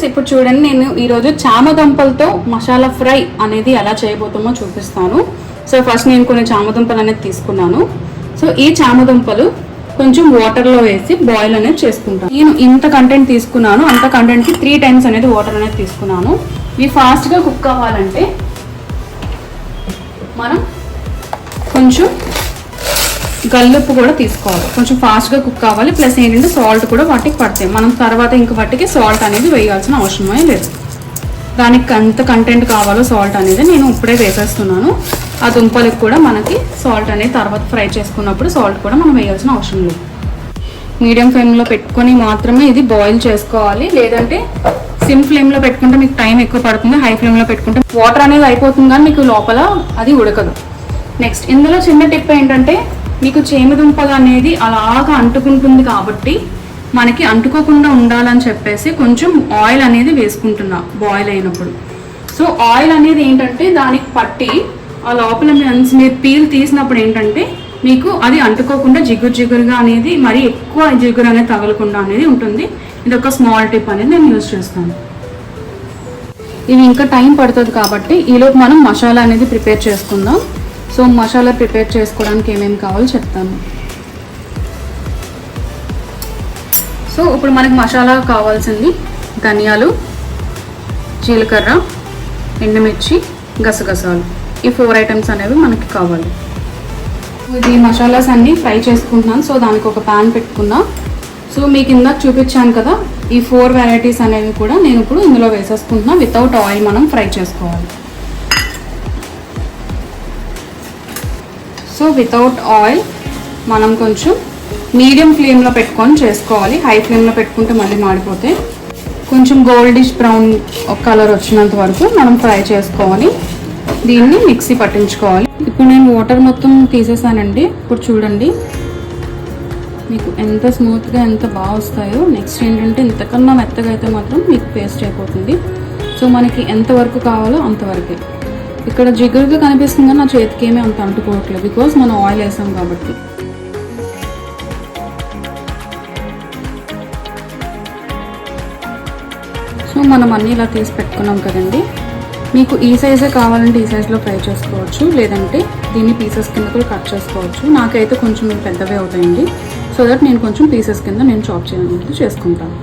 Friends ఇప్పుడు చూడండి నేను ఈరోజు చామదుంపలతో మసాలా ఫ్రై అనేది ఎలా చేయబోతామో చూపిస్తాను. సో ఫస్ట్ నేను కొన్ని చామదుంపలు అనేది తీసుకున్నాను. సో ఈ చామదుంపలు కొంచెం వాటర్లో వేసి బాయిల్ అనేది చేసుకుంటాను. నేను ఇంత కంటెంట్ తీసుకున్నాను అంత కంటెంట్కి త్రీ టైమ్స్ అనేది వాటర్ అనేది తీసుకున్నాను. ఇవి ఫాస్ట్గా కుక్ అవ్వాలంటే మనం కొంచెం గల్లుప్పు కూడా తీసుకోవాలి. కొంచెం ఫాస్ట్గా కుక్ కావాలి. ప్లస్ ఏంటంటే సాల్ట్ కూడా వాటికి పడతాయి. మనం తర్వాత ఇంక వాటికి సాల్ట్ అనేది వేయాల్సిన అవసరమే లేదు. దానికి ఎంత కంటెంట్ కావాలో సాల్ట్ అనేది నేను ఇప్పుడే వేసేస్తున్నాను. ఆ దుంపలకు కూడా మనకి సాల్ట్ అనేది తర్వాత ఫ్రై చేసుకున్నప్పుడు సాల్ట్ కూడా మనం వేయాల్సిన అవసరం లేదు. మీడియం ఫ్లేమ్లో పెట్టుకొని మాత్రమే ఇది బాయిల్ చేసుకోవాలి. లేదంటే సిమ్ ఫ్లేమ్లో పెట్టుకుంటే మీకు టైం ఎక్కువ పడుతుంది. హై ఫ్లేమ్లో పెట్టుకుంటే వాటర్ అనేది అయిపోతుంది కానీ మీకు లోపల అది ఉడకదు. నెక్స్ట్ ఇందులో చిన్న టిప్ ఏంటంటే మీకు చేమదుంపలు అనేది అలాగా అంటుకుంటుంది కాబట్టి మనకి అంటుకోకుండా ఉండాలని చెప్పేసి కొంచెం ఆయిల్ అనేది వేసుకుంటున్నా బాయిల్ అయినప్పుడు. సో ఆయిల్ అనేది ఏంటంటే దానికి పట్టి ఆ లోపల మీన్స్ మీరు పీల్ తీసినప్పుడు ఏంటంటే మీకు అది అంటుకోకుండా జిగురు జిగురుగా అనేది మరీ ఎక్కువ జిగురు అనేది తగలకుండా అనేది ఉంటుంది. ఇది ఒక స్మాల్ టిప్ అనేది నేను యూజ్ చేస్తాను. ఇవి ఇంకా టైం పడుతుంది కాబట్టి ఈలోపు మనం మసాలా అనేది ప్రిపేర్ చేసుకుందాం. సో మసాలా ప్రిపేర్ చేసుకోవడానికి ఏమేమి కావాలో చెప్తాను. సో ఇప్పుడు మనకి మసాలా కావాల్సింది ధనియాలు జీలకర్ర ఎండుమిర్చి గసగసాలు. ఈ ఫోర్ ఐటమ్స్ అనేవి మనకి కావాలి. ఇది మసాలాస్ అన్నీ ఫ్రై చేసుకుంటున్నాను. సో దానికి ఒక ప్యాన్ పెట్టుకున్నా. సో మీకు ఇందాక చూపించాను కదా ఈ ఫోర్ వెరైటీస్ అనేవి కూడా నేను ఇప్పుడు ఇందులో వేసేసుకుంటున్నా. వితౌట్ ఆయిల్ మనం ఫ్రై చేసుకోవాలి. సో వితౌట్ ఆయిల్ మనం కొంచెం మీడియం ఫ్లేమ్లో పెట్టుకొని చేసుకోవాలి. హై ఫ్లేమ్లో పెట్టుకుంటే మళ్ళీ మాడిపోతే కొంచెం గోల్డిష్ బ్రౌన్ కలర్ వచ్చినంత వరకు మనం ఫ్రై చేసుకోవాలి. దీన్ని మిక్సీ పట్టించుకోవాలి. ఇప్పుడు నేను వాటర్ మొత్తం తీసేసానండి. ఇప్పుడు చూడండి. మీకు ఎంత స్మూత్గా ఎంత బాగా వస్తాయో. నెక్స్ట్ ఏంటంటే ఇంతకన్నా మెత్తగా అయితే మాత్రం మీకు పేస్ట్ అయిపోతుంది. సో మనకి ఎంతవరకు కావాలో అంతవరకే ఇక్కడ జిగురుగా కనిపిస్తుంది నా చేతికి ఏమీ అంత అంటుకోవట్లేదు. బికాస్ మనం ఆయిల్ వేసాం కాబట్టి. సో మనం అన్నీ ఇలా తీసి పెట్టుకున్నాం కదండి. మీకు ఈ సైజే కావాలంటే ఈ సైజులో ఫ్రై చేసుకోవచ్చు. లేదంటే దీన్ని పీసెస్ కింద కూడా కట్ చేసుకోవచ్చు. నాకైతే కొంచెం పెద్దవే అవుతాయండి. సో దట్ నేను కొంచెం పీసెస్ కింద నేను చాప్ చేయడానికి చేసుకుంటాను.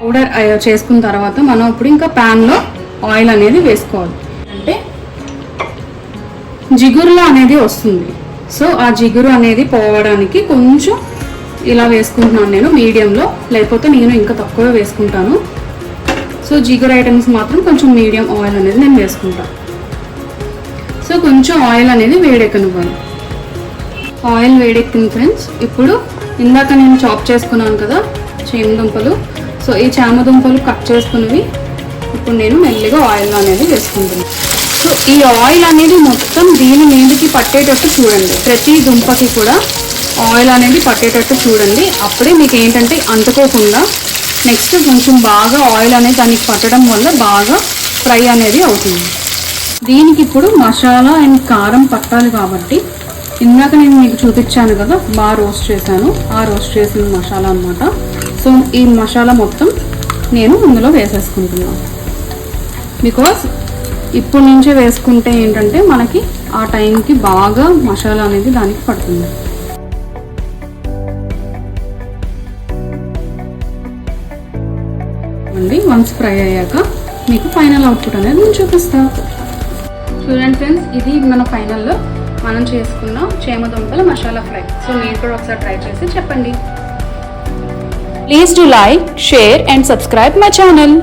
పౌడర్ చేసుకున్న తర్వాత మనం ఇప్పుడు ఇంకా ప్యాన్లో ఆయిల్ అనేది వేసుకోవాలి. అంటే జిగురులో అనేది వస్తుంది. సో ఆ జిగురు అనేది పోవడానికి కొంచెం ఇలా వేసుకుంటున్నాను నేను మీడియంలో. లేకపోతే నేను ఇంకా తక్కువ వేసుకుంటాను. సో జిగురు ఐటమ్స్ మాత్రం కొంచెం మీడియం ఆయిల్ అనేది నేను వేసుకుంటాను సో కొంచెం ఆయిల్ అనేది వేడెక్కనివ్వాలి. ఆయిల్ వేడెక్కింది ఫ్రెండ్స్. ఇప్పుడు ఇందాక నేను చాప్ చేసుకున్నాను కదా చేమదుంపలు సో ఈ చేమదుంపలు కట్ చేసుకున్నవి ఇప్పుడు నేను మెల్లిగా ఆయిల్ అనేది వేసుకుంటున్నాను. సో ఈ ఆయిల్ అనేది మొత్తం దీని మీదకి పట్టేటట్టు చూడండి. ప్రతి దుంపకి కూడా ఆయిల్ అనేది పట్టేటట్టు చూడండి. అప్పుడే మీకు ఏంటంటే అంటుకోకుండా నెక్స్ట్ కొంచెం బాగా ఆయిల్ అనేది దానికి పట్టడం వల్ల బాగా ఫ్రై అనేది అవుతుంది. దీనికి ఇప్పుడు మసాలా అండ్ కారం పట్టాలి కాబట్టి ఇందాక నేను మీకు చూపించాను కదా బాగా రోస్ట్ చేశాను. ఆ రోస్ట్ చేసిన మసాలా అన్నమాట. సో ఈ మసాలా మొత్తం నేను ఇందులో వేసేసుకుంటున్నాను. బికాస్ ఇప్పుడు నుంచే వేసుకుంటే ఏంటంటే మనకి ఆ టైంకి బాగా మసాలా అనేది దానికి పడుతుంది. అండి వన్స్ ఫ్రై అయ్యాక మీకు ఫైనల్ అవుట్పుట్ అనేది నేను చూపిస్తాను చూడండి ఫ్రెండ్స్ ఇది మన ఫైనల్లో మనం చేసుకున్న చేమ దుంపల మసాలా ఫ్రై సో మీరు కూడా ఒకసారి ట్రై చేసి చెప్పండి. Please do like share and subscribe my channel